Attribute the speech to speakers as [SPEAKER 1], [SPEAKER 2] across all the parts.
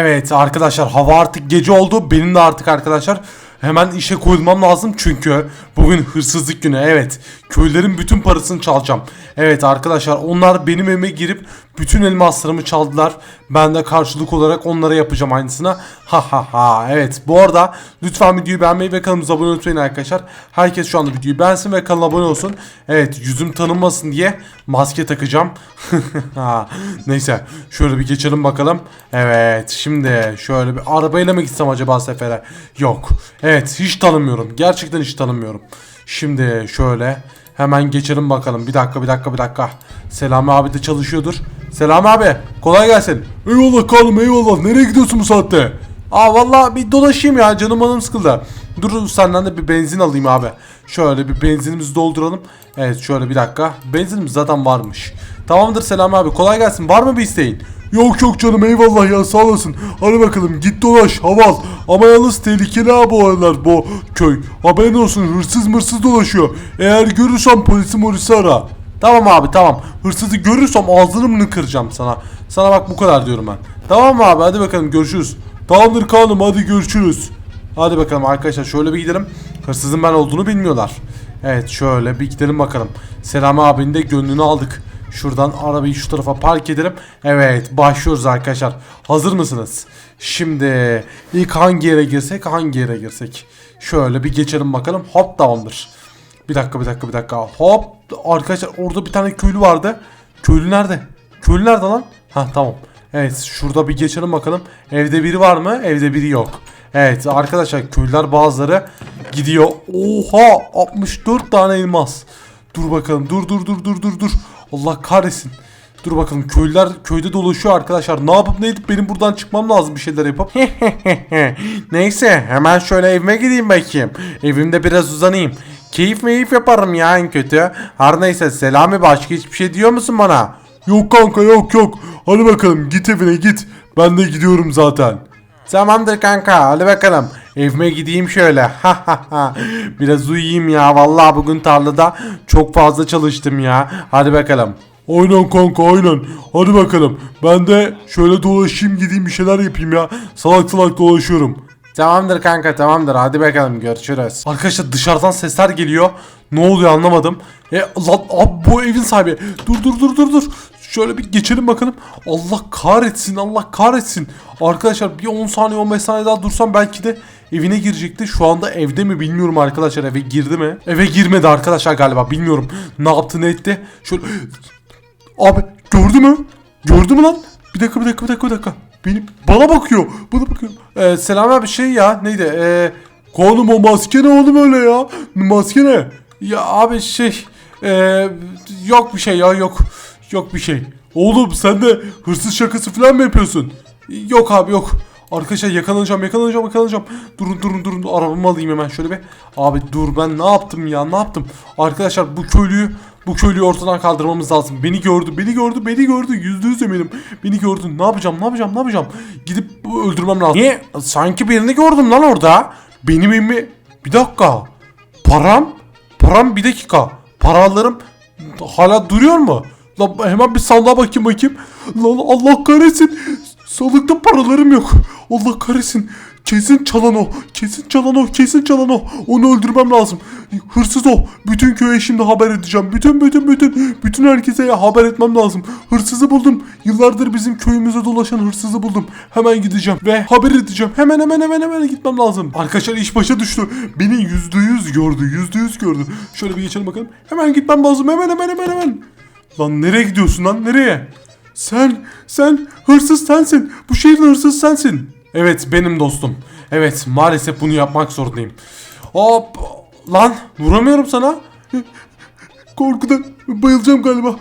[SPEAKER 1] Evet arkadaşlar hava artık gece oldu. Benim de artık arkadaşlar hemen işe koyulmam lazım çünkü bugün hırsızlık günü. Evet köylerin bütün parasını çalacağım. Evet arkadaşlar onlar benim evime girip bütün elmaslarımı çaldılar. Ben de karşılık olarak onlara yapacağım aynısını. Ha ha ha. Evet bu arada lütfen videoyu beğenmeyi ve kanalımıza abone olmayı unutmayın arkadaşlar. Herkes şu anda videoyu beğensin ve kanala abone olsun. Evet yüzüm tanınmasın diye maske takacağım. Neyse şöyle bir geçelim bakalım. Evet şimdi şöyle bir arabayla mı gitsem acaba sefere? Yok. Evet hiç tanımıyorum. Gerçekten hiç tanımıyorum. Şimdi şöyle hemen geçelim bakalım. Bir dakika bir dakika bir dakika. Selami abi de çalışıyordur. Selami abi kolay gelsin. Eyvallah kalım eyvallah. Nereye gidiyorsun bu saatte? Aa vallahi bir dolaşayım ya canım hanım sıkıldı. Dur senden de bir benzin alayım abi. Şöyle bir benzinimizi dolduralım. Evet şöyle bir dakika. Benzinimiz zaten varmış. Tamamdır Selami abi kolay gelsin. Var mı bir isteğin? Yok yok canım eyvallah ya sağ olasın. Hadi bakalım git dolaş hava al. Ama yalnız tehlikeli abi o aralar bu köy. Haberin olsun hırsız mırsız dolaşıyor. Eğer görürsem polisi morisi ara. Tamam abi tamam. Hırsızı görürsem ağzını kıracağım sana. Sana bak bu kadar diyorum ben. Tamam mı abi hadi bakalım görüşürüz. Tamamdır kanım hadi görüşürüz. Hadi bakalım arkadaşlar şöyle bir gidelim. Hırsızın ben olduğunu bilmiyorlar. Evet şöyle bir gidelim bakalım. Selami abinin de gönlünü aldık. Şuradan arabayı şu tarafa park edelim. Evet başlıyoruz arkadaşlar. Hazır mısınız? Şimdi ilk hangi yere girsek hangi yere girsek. Şöyle bir geçelim bakalım. Hop tamamdır. Bir dakika bir dakika bir dakika. Hop arkadaşlar orada bir tane köylü vardı. Köylü nerede? Köylü nerede lan? Ha tamam. Evet şurada bir geçelim bakalım. Evde biri var mı? Evde biri yok. Evet arkadaşlar köylüler bazıları gidiyor. Oha 64 tane elmas. Dur bakalım dur dur dur dur dur dur. Allah kahretsin. Dur bakalım köylüler köyde dolaşıyor arkadaşlar. Ne yapıp ne edip benim buradan çıkmam lazım bir şeyler yapıp. Neyse hemen şöyle evime gideyim bakayım. Evimde biraz uzanayım. Keyif meyif yaparım ya en kötü. Her neyse Selami başka hiçbir şey diyor musun bana? Yok kanka yok yok. Hadi bakalım git evine git. Ben de gidiyorum zaten. Tamamdır kanka hadi bakalım. Evime gideyim şöyle. Ha. Biraz uyuyayım ya. Vallahi bugün tarlada çok fazla çalıştım ya. Hadi bakalım. Aynen kanka aynen. Hadi bakalım. Ben de şöyle dolaşayım gideyim bir şeyler yapayım ya. Salak salak dolaşıyorum. Tamamdır kanka tamamdır. Hadi bakalım görüşürüz. Arkadaşlar dışarıdan sesler geliyor. Ne oluyor anlamadım. E lan abi bu evin sahibi. Dur dur dur dur dur. Şöyle bir geçelim bakalım. Allah kahretsin Allah kahretsin. Arkadaşlar bir 10 saniye 15 saniye daha dursam belki de evine girecekti. Şu anda evde mi bilmiyorum arkadaşlar. Eve girdi mi? Eve girmedi arkadaşlar galiba. Bilmiyorum. Ne yaptı ne etti. Şöyle Abi gördü mü? Gördü mü lan? Bir dakika bir dakika bir dakika bir dakika. Benim bana bakıyor. Bana bakıyor. Ee, selam abi şey ya neydi? Ee, oğlum o maske ne oğlum öyle ya? Maske ne? Ya abi şey ee, yok bir şey ya yok. Yok bir şey. Oğlum sen de hırsız şakası falan mı yapıyorsun? Yok abi yok. Arkadaşlar yakalanacağım yakalanacağım yakalanacağım. Durun durun durun arabamı alayım hemen şöyle bir. Abi dur ben ne yaptım ya ne yaptım? Arkadaşlar bu köylüyü bu köylüyü ortadan kaldırmamız lazım. Beni gördü beni gördü beni gördü. Yüzde yüz eminim. Beni gördü. Ne yapacağım ne yapacağım ne yapacağım? Gidip öldürmem lazım. Niye? Sanki birini gördüm lan orada. Benim evimi... Bir dakika. Param? Param bir dakika. Paralarım hala duruyor mu? Lan hemen bir sandığa bakayım bakayım. Lan Allah kahretsin. Sandıkta paralarım yok. Allah kahretsin. Kesin çalan o. Kesin çalan o. Kesin çalan o. Onu öldürmem lazım. Hırsız o. Bütün köye şimdi haber edeceğim. Bütün bütün bütün. Bütün herkese haber etmem lazım. Hırsızı buldum. Yıllardır bizim köyümüze dolaşan hırsızı buldum. Hemen gideceğim. Ve haber edeceğim. Hemen hemen hemen hemen gitmem lazım. Arkadaşlar iş başa düştü. Beni yüzde yüz gördü. Yüzde yüz gördü. Şöyle bir geçelim bakalım. Hemen gitmem lazım. Hemen hemen hemen hemen. Lan nereye gidiyorsun lan? Nereye? Sen, sen hırsız sensin. Bu şehrin hırsız sensin. Evet benim dostum. Evet maalesef bunu yapmak zorundayım. Hop lan vuramıyorum sana. Korkudan bayılacağım galiba.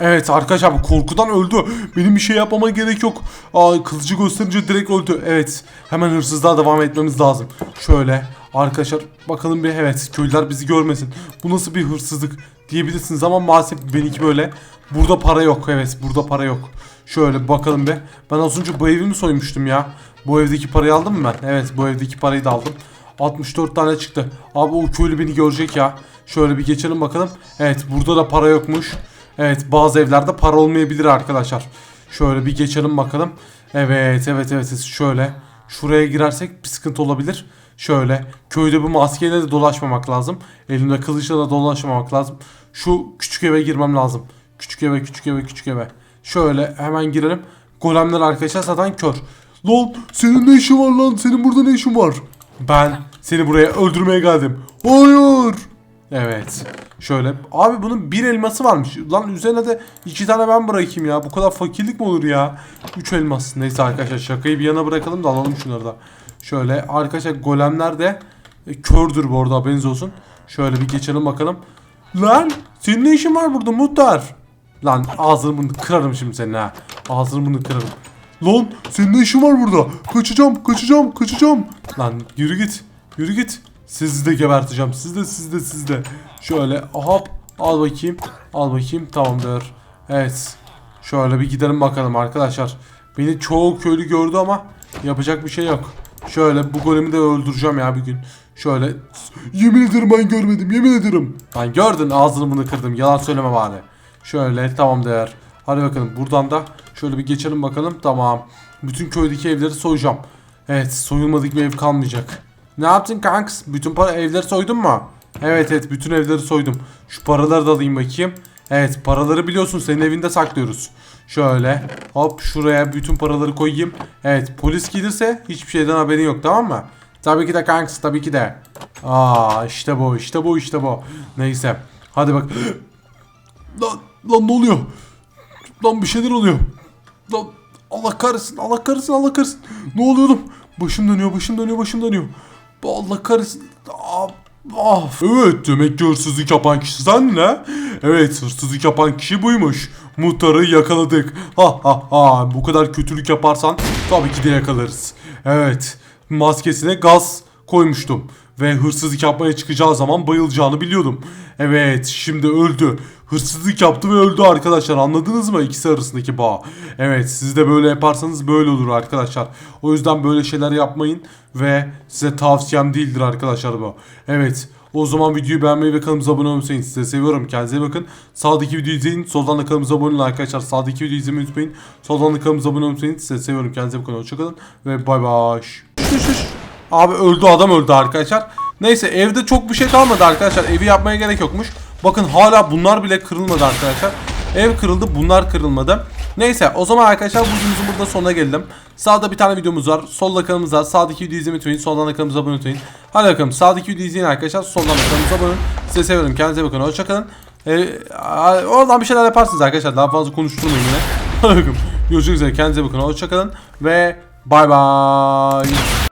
[SPEAKER 1] Evet arkadaşlar korkudan öldü. Benim bir şey yapmama gerek yok. Aa, kılıcı gösterince direkt öldü. Evet hemen hırsızlığa devam etmemiz lazım. Şöyle arkadaşlar bakalım bir evet köylüler bizi görmesin. Bu nasıl bir hırsızlık diyebilirsiniz ama maalesef benimki böyle. Burada para yok evet burada para yok. Şöyle bakalım be. Ben az önce bu evi soymuştum ya? Bu evdeki parayı aldım mı ben? Evet bu evdeki parayı da aldım. 64 tane çıktı. Abi o köylü beni görecek ya. Şöyle bir geçelim bakalım. Evet burada da para yokmuş. Evet bazı evlerde para olmayabilir arkadaşlar. Şöyle bir geçelim bakalım. Evet evet evet şöyle şuraya girersek bir sıkıntı olabilir. Şöyle köyde bu maskeyle de dolaşmamak lazım. Elimde kılıçla da dolaşmamak lazım. Şu küçük eve girmem lazım. Küçük eve küçük eve küçük eve. Şöyle hemen girelim. Golemler arkadaşlar zaten kör. Lan senin ne işin var lan? Senin burada ne işin var? Ben seni buraya öldürmeye geldim. Hayır. Evet. Şöyle. Abi bunun bir elması varmış. Lan üzerine de iki tane ben bırakayım ya. Bu kadar fakirlik mi olur ya? Üç elmas. Neyse arkadaşlar şakayı bir yana bırakalım da alalım şunları da. Şöyle arkadaşlar golemler de e, kördür bu arada haberiniz olsun. Şöyle bir geçelim bakalım. Lan senin ne işin var burada muhtar? Lan ağzını bunu kırarım şimdi senin ha. Ağzını bunu kırarım. Lan senin ne işin var burada? Kaçacağım, kaçacağım, kaçacağım. Lan yürü git, yürü git. Sizi de geberteceğim. Siz de, siz de, siz de. Şöyle hop al bakayım. Al bakayım tamamdır. Evet. Şöyle bir gidelim bakalım arkadaşlar. Beni çoğu köylü gördü ama yapacak bir şey yok. Şöyle bu golemi de öldüreceğim ya bir gün. Şöyle yemin ederim ben görmedim yemin ederim. Ben gördün ağzını bunu kırdım yalan söyleme bari. Şöyle tamam değer. Hadi bakalım buradan da şöyle bir geçelim bakalım. Tamam. Bütün köydeki evleri soyacağım. Evet soyulmadık bir ev kalmayacak. Ne yaptın kanks? Bütün para evleri soydun mu? Evet evet bütün evleri soydum. Şu paraları da alayım bakayım. Evet paraları biliyorsun senin evinde saklıyoruz. Şöyle hop şuraya bütün paraları koyayım. Evet polis gelirse hiçbir şeyden haberin yok tamam mı? Tabii ki de kanks tabii ki de. Aa işte bu işte bu işte bu. Neyse hadi bak. Lan, lan ne oluyor? Lan bir şeyler oluyor. Lan Allah kahretsin Allah kahretsin Allah kahretsin. Ne oluyor oğlum? Başım dönüyor başım dönüyor başım dönüyor. Allah kahretsin. Ah, ah. Evet demek ki hırsızlık yapan kişi sen ne? Evet hırsızlık yapan kişi buymuş. Muhtarı yakaladık. Ha ha ha bu kadar kötülük yaparsan tabii ki de yakalarız. Evet maskesine gaz koymuştum. Ve hırsızlık yapmaya çıkacağı zaman bayılacağını biliyordum. Evet şimdi öldü. Hırsızlık yaptı ve öldü arkadaşlar anladınız mı ikisi arasındaki bağ. Evet siz de böyle yaparsanız böyle olur arkadaşlar. O yüzden böyle şeyler yapmayın ve size tavsiyem değildir arkadaşlar bu. Evet o zaman videoyu beğenmeyi ve kanalımıza abone olmayı unutmayın. Size seviyorum. Kendinize bakın. Sağdaki videoyu izleyin. Soldan da kanalımıza abone olun arkadaşlar. Sağdaki videoyu izlemeyi unutmayın. Soldan da kanalımıza abone olmayı unutmayın. Size seviyorum. Kendinize bakın. Hoşçakalın. Ve bay bay. Abi öldü adam öldü arkadaşlar. Neyse evde çok bir şey kalmadı arkadaşlar. Evi yapmaya gerek yokmuş. Bakın hala bunlar bile kırılmadı arkadaşlar. Ev kırıldı bunlar kırılmadı. Neyse o zaman arkadaşlar bu videomuzun burada sonuna geldim. Sağda bir tane videomuz var. Solda kanalımız var. Sağdaki videoyu izlemeyi unutmayın. Soldan da kanalımıza abone unutmayın. Hadi bakalım sağdaki videoyu izleyin arkadaşlar. Soldan da kanalımıza abone olun. Size seviyorum. Kendinize bakın. Hoşçakalın. Ee, oradan bir şeyler yaparsınız arkadaşlar. Daha fazla konuşturmayın yine. Hadi bakalım. Görüşmek üzere. Kendinize bakın. Hoşçakalın. Ve bay bay.